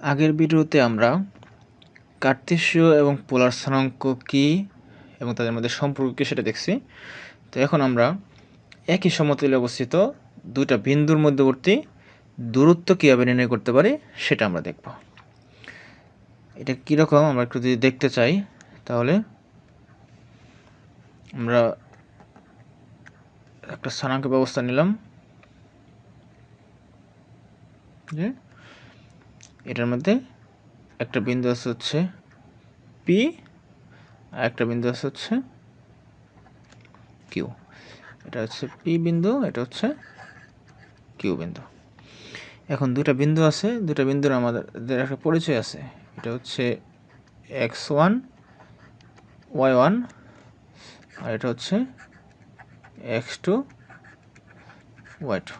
আগের ভিডিওতে আমরা কার্তেশীয় এবং পোলার স্থানাঙ্ক কী এবং তাদের মধ্যে সম্পর্ক কী সেটা দেখছি। তো এখন আমরা একই সমতলে অবস্থিত দুইটা বিন্দুর মধ্যবর্তী দূরত্ব কীভাবে নির্ণয় করতে পারি সেটা আমরা দেখব। এটা কীরকম আমরা একটু যদি দেখতে চাই, তাহলে আমরা একটা স্থানাঙ্ক ব্যবস্থা নিলাম। এটার মধ্যে একটা বিন্দু আছে হচ্ছে পি আর একটা বিন্দু আছে হচ্ছে কিউ এটা হচ্ছে পি বিন্দু, এটা হচ্ছে কিউ বিন্দু। এখন দুটা বিন্দু আছে দুটা বিন্দুর আমাদের একটা পরিচয় আছে। এটা হচ্ছে এক্স ওয়ান ওয়াই ওয়ান আর এটা হচ্ছে এক্স টু ওয়াই টু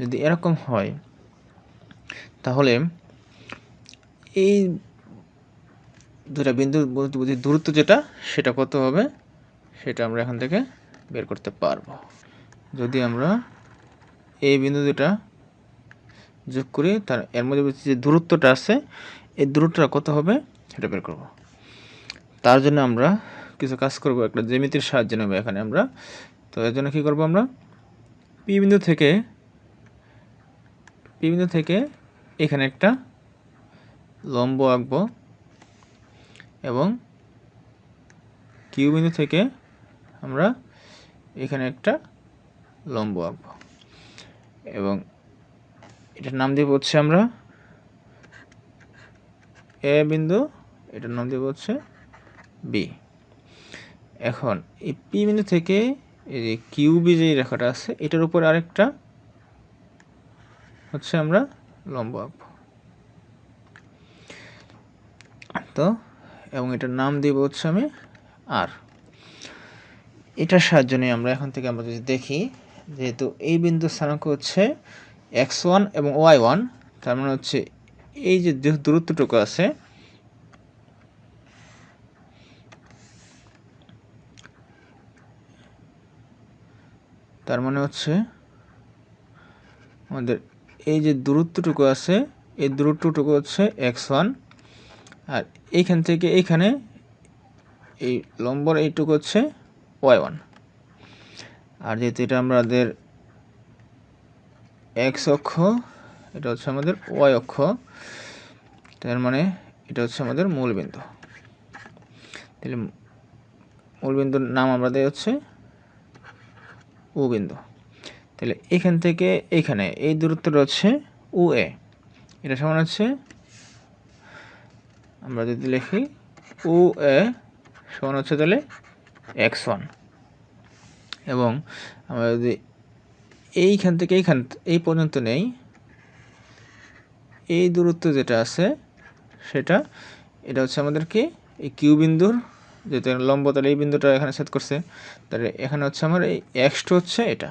যদি এরকম হয় তাহলে এই দুটা বিন্দুর মধ্যবর্তী দূরত্ব যেটা, সেটা কত হবে? সেটা আমরা এখান থেকে বের করতে পারব। যদি আমরা এই বিন্দু দুটা যোগ করি, তার এর মধ্যে যে দূরত্বটা আছে, এই দূরত্বটা কত হবে? সেটা বের করব। তার জন্য আমরা কিছু কাজ করব, একটা জ্যামিতির সাহায্য নেব এখানে আমরা। তো এর জন্য কী করব আমরা? পি বিন্দু থেকে, পি বিন্দু থেকে এখানে একটা লম্ব আঁকব এবং কিউ বিন্দু থেকে আমরা এখানে একটা লম্ব আঁকব। এবং এটার নাম দিয়ে হচ্ছে আমরা এ বিন্দু, এটার নাম দিয়ে হচ্ছে বি। এখন এই পি বিন্দু থেকে এই যে কিউবি যে রেখাটা আছে, এটার উপর আরেকটা হচ্ছে আমরা লম্ব তো, এবং এটার নাম দিব হচ্ছে আমি আর। এটার সাহায্য নিয়ে আমরা এখন থেকে আমরা যদি দেখি, যেহেতু এই বিন্দু স্থানাঙ্ক হচ্ছে এক্স ওয়ান এবং ওয়াই ওয়ান, তার মানে হচ্ছে এই যে দূরত্বটুকু আছে, তার মানে হচ্ছে আমাদের এই যে দূরত্বটুকু আছে, এই দূরত্বটুকু হচ্ছে এক্স ওয়ান আর এইখান থেকে এইখানে এই লম্বর এইটুকু হচ্ছে ওয়াই ওয়ান আর যেহেতু এটা আমাদের এক্স অক্ষ, এটা হচ্ছে আমাদের ওয়াই অক্ষ, তার মানে এটা হচ্ছে আমাদের মূলবিন্দু। তাহলে মূলবিন্দুর নাম আমরা দেয় হচ্ছে ও বিন্দু। তাহলে এখান থেকে এখানে এই দূরত্বটা হচ্ছে ও এ এটা সমান হচ্ছে, আমরা যদি লিখি ও এ সমান হচ্ছে তাহলে এক্স ওয়ান এবং আমরা যদি এইখান থেকে এইখান, এই পর্যন্ত নেই, এই দূরত্ব যেটা আছে সেটা, এটা হচ্ছে আমাদের কি? এই কিউ বিন্দুর, যেহেতু লম্ব, তাহলে এই বিন্দুটা এখানে সেট করছে, তাহলে এখানে হচ্ছে আমার এই এক্স টু হচ্ছে এটা।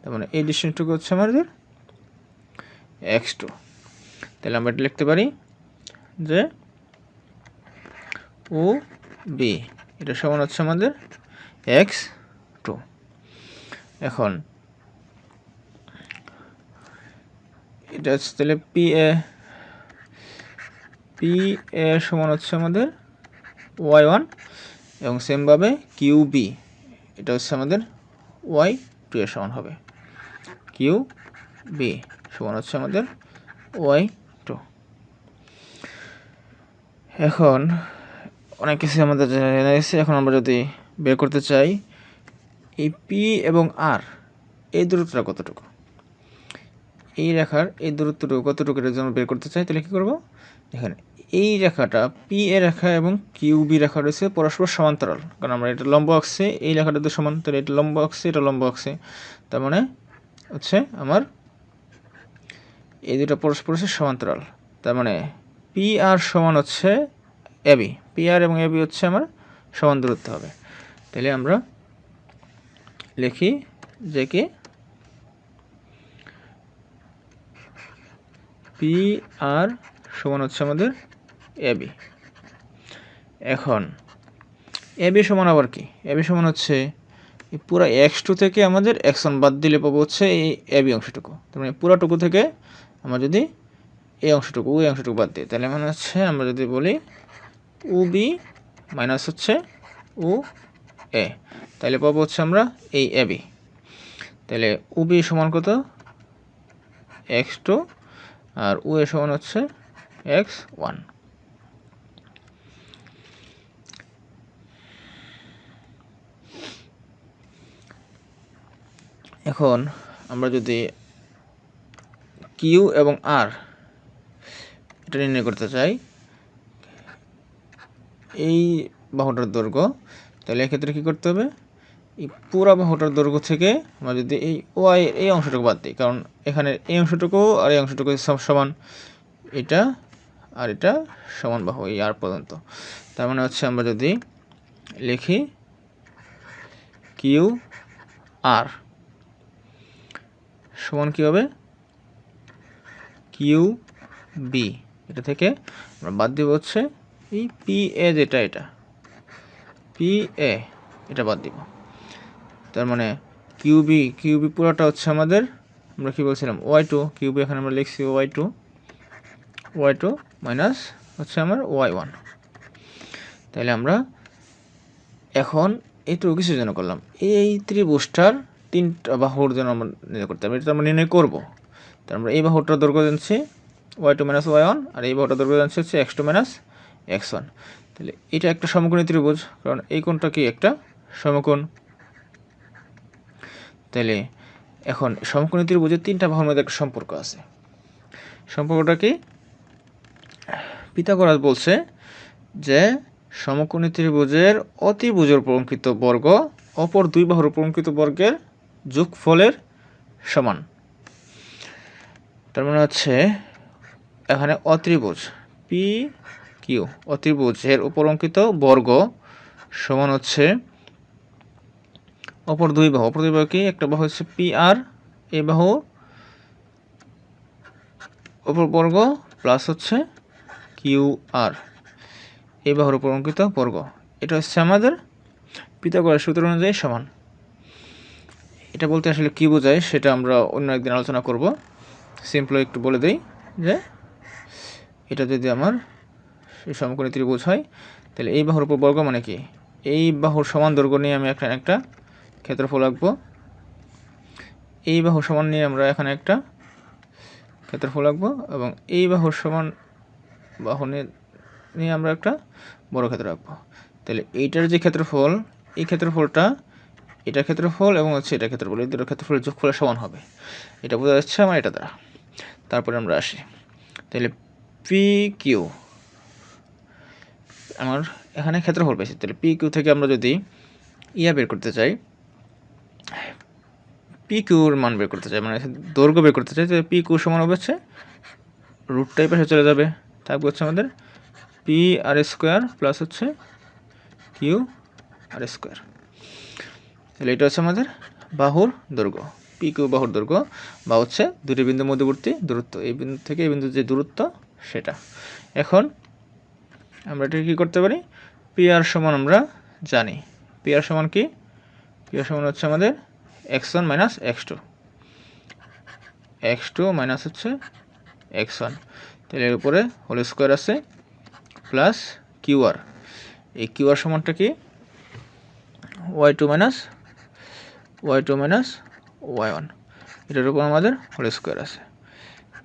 তার মানে এই ডিস্টেন্সটুকু হচ্ছে আমাদের এক্স টু তাহলে আমরা এটা লিখতে পারি যে ও বি, এটা সমান হচ্ছে আমাদের এক্স টু এখন এটা হচ্ছে তাহলে পি এ পি এ সমান হচ্ছে আমাদের ওয়াই ওয়ান এবং সেমভাবে কিউ বি এটা হচ্ছে আমাদের ওয়াই টু এর সমান হবে। কিউ বি, সমান হচ্ছে আমাদের ওয়াই টু। এখন অনেক কিছু আমাদের জানা গেছে এখন আমরা যদি বের করতে চাই, এই পি এবং আর, এই দূরত্বটা কতটুকু? এই রেখার এই দূরত্বটুকু কতটুকু জন্য বের করতে চাই, তাহলে কী করব? এখানে এই রেখাটা পি এ রেখা এবং কিউ বি রেখা রয়েছে পরস্পর সমান্তরাল। কারণ আমরা এটা লম্ব আঁকছে এই রেখাটা তো সমান্তরাল, এটা লম্ব আঁকছে এটা লম্ব আঁকছে তার মানে হচ্ছে আমার এই দুটো পরস্পর হচ্ছে সমান্তরাল। তার মানে পি আর সমান হচ্ছে এবি পি আর এবং এবি হচ্ছে আমার সমান দূরত্ব হবে। তাহলে আমরা লিখি যে কি পি আর সমান হচ্ছে আমাদের এবি এখন এবি সমান আবার কি? এবি সমান হচ্ছে পুরো এক্স টু থেকে আমাদের ওয়ান বাদ দিলে পাবো হচ্ছে এই এবি অংশটুকু। তার মানে পুরোটুকু থেকে আমরা যদি এই অংশটুকু এই অংশটুকু বাদ দিই, তাহলে মানে হচ্ছে আমরা যদি বলি উ বি মাইনাস হচ্ছে উ এ তাহলে পাবো হচ্ছে আমরা এই এ বি তাহলে উ বি সমান কত? এক্স টু আর উ এ সমান হচ্ছে এক্স ওয়ান এখন আমরা যদি কিউ এবং আর এটা নির্ণয় করতে চাই, এই বাহুটার দৈর্ঘ্য, তাহলে এক্ষেত্রে কী করতে হবে? এই পুরা বাহুটার দৈর্ঘ্য থেকে আমরা যদি এই ওয়াই এই অংশটুকু বাদ দিই, কারণ এখানে এই অংশটুকু আর এই অংশটুকু সব সমান। এটা আর এটা সমান বাহু, এই আর পর্যন্ত। তার মানে হচ্ছে আমরা যদি লিখি কিউ আর সমান কী হবে? কিউ বি এটা থেকে আমরা বাদ দিব হচ্ছে এই পি এ যেটা এটা। পি এ এটা বাদ দিব। তার মানে কিউবি কিউবি পুরোটা হচ্ছে আমাদের, আমরা কী বলছিলাম? ওয়াই টু কিউবি এখানে আমরা লিখছি Y two Y two minus হচ্ছে আমার ওয়াই ওয়ান তাহলে আমরা এখন এইটুকু কিসের জন্য করলাম। এই ত্রিভুজটার তিনটা বাহুর জন্য আমরা নির্ণয় করতে হবে এটা আমরা নির্ণয় করব। তার আমরা এই বাহুটার দৈর্ঘ্য জানছি Y two minus Y one আর এই বাহুটার দৈর্ঘ্য জানছি হচ্ছে X two minus X one তাহলে এটা একটা সমকোণী ত্রিভুজ, কারণ এই কোণটা কি একটা সমকোণ। তাহলে এখন সমকোণী ত্রিভুজের তিনটা বাহুর মধ্যে একটা সম্পর্ক আছে। সম্পর্কটা কি? পিতাগরাজ বলছে যে সমকোণী ত্রিভুজের অতিভুজের প্রঙ্কিত বর্গ অপর দুই বাহুর প্রঙ্কিত বর্গের যোগফলের সমান। তার মানে হচ্ছে এখানে অত্রিভুজ পি কিউ অত্রিভুজের উপর অঙ্কিত বর্গ সমান হচ্ছে অপর দুই বাহু। অপর দুই বাহু কি? একটা বাহু হচ্ছে পি আর এ বাহু অপর বর্গ প্লাস হচ্ছে কিউ আর এই বাহুর উপর অঙ্কিত বর্গ। এটা হচ্ছে আমাদের পিতাগরার সূত্র অনুযায়ী সমান। এটা বলতে আসলে কী বোঝায় সেটা আমরা অন্য একদিন আলোচনা করব। সিম্পল একটু বলে দিই যে এটা যদি আমার সমকোণী ত্রিভুজ হয়, তাহলে এই বাহুর উপর বর্গ মানে কি? এই বাহুর সমান দৈর্ঘ্য নিয়ে আমি এখানে একটা ক্ষেত্রফল আঁকবো। এই বাহুর সমান নিয়ে আমরা এখানে একটা ক্ষেত্রফল আঁকবো এবং এই বাহুর সমান বাহু নিয়ে আমরা একটা বড় ক্ষেত্র আঁকবো। তাহলে এইটার যে ক্ষেত্রফল, এই ক্ষেত্রফলটা এটার ক্ষেত্রফল এবং হচ্ছে এটা ক্ষেত্রফল এই দুটো ক্ষেত্রফলের যোগফলের সমান হবে। এটা বোঝা যাচ্ছে আমার এটা দ্বারা। তারপরে আমরা আসি। তাহলে পি কিউ আমার এখানে ক্ষেত্রফল পেয়েছি। তাহলে পি কিউ থেকে আমরা যদি ইয়া বের করতে চাই পি কিউর মান বের করতে চাই মানে দৈর্ঘ্য বের করতে চাই, তাহলে পি কিউ সমান হবে হচ্ছে রুটটাই পাশে চলে যাবে। থাকবে হচ্ছে আমাদের পি আর স্কোয়ার প্লাস হচ্ছে কিউ আর স্কোয়ার তাহলে এটা হচ্ছে আমাদের বাহুর দৈর্ঘ্য পি কিউ বাহুর দৈর্ঘ্য, বা হচ্ছে দুটি বিন্দুর মধ্যবর্তী দূরত্ব। এই বিন্দু থেকে এই বিন্দুর যে দূরত্ব, সেটা। এখন আমরা এটা কী করতে পারি? পি আর সমান আমরা জানি। পি আর সমান কি? পি আর সমান হচ্ছে আমাদের X one minus X two X two minus হচ্ছে এক্স ওয়ান তাহলে এর উপরে হোল স্কোয়ার আছে প্লাস কিউ আর এই কিউ আর সমানটা কি? Y two minus Y two minus Y এটার উপর আমাদের হোল স্কোয়ার আছে।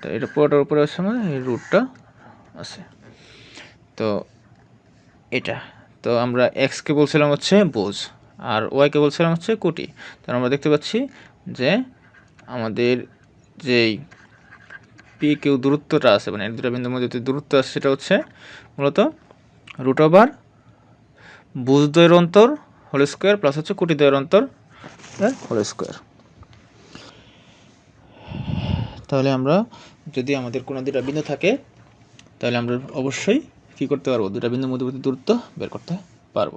তো এটা পুরোটার উপরে হচ্ছে আমাদের এই রুটটা আছে। তো এটা। তো আমরা এক্সকে বলছিলাম হচ্ছে বোঝ আর ওয়াইকে বলছিলাম হচ্ছে কোটি। তো আমরা দেখতে পাচ্ছি যে আমাদের যেই পি কিউ দূরত্বটা আছে মানে দুটা বিন্দুর মধ্যে যে দূরত্ব আছে, সেটা হচ্ছে মূলত রুট ওভার বুঝ দ্বয়ের অন্তর হোল স্কোয়ার প্লাস হচ্ছে কোটি দ্বয়ের অন্তর হোল স্কোয়ার তাহলে আমরা, যদি আমাদের কোনো দুটা বিন্দু থাকে, তাহলে আমরা অবশ্যই কী করতে পারব? দুটা বিন্দুর মধ্যবর্তী দূরত্ব বের করতে পারব।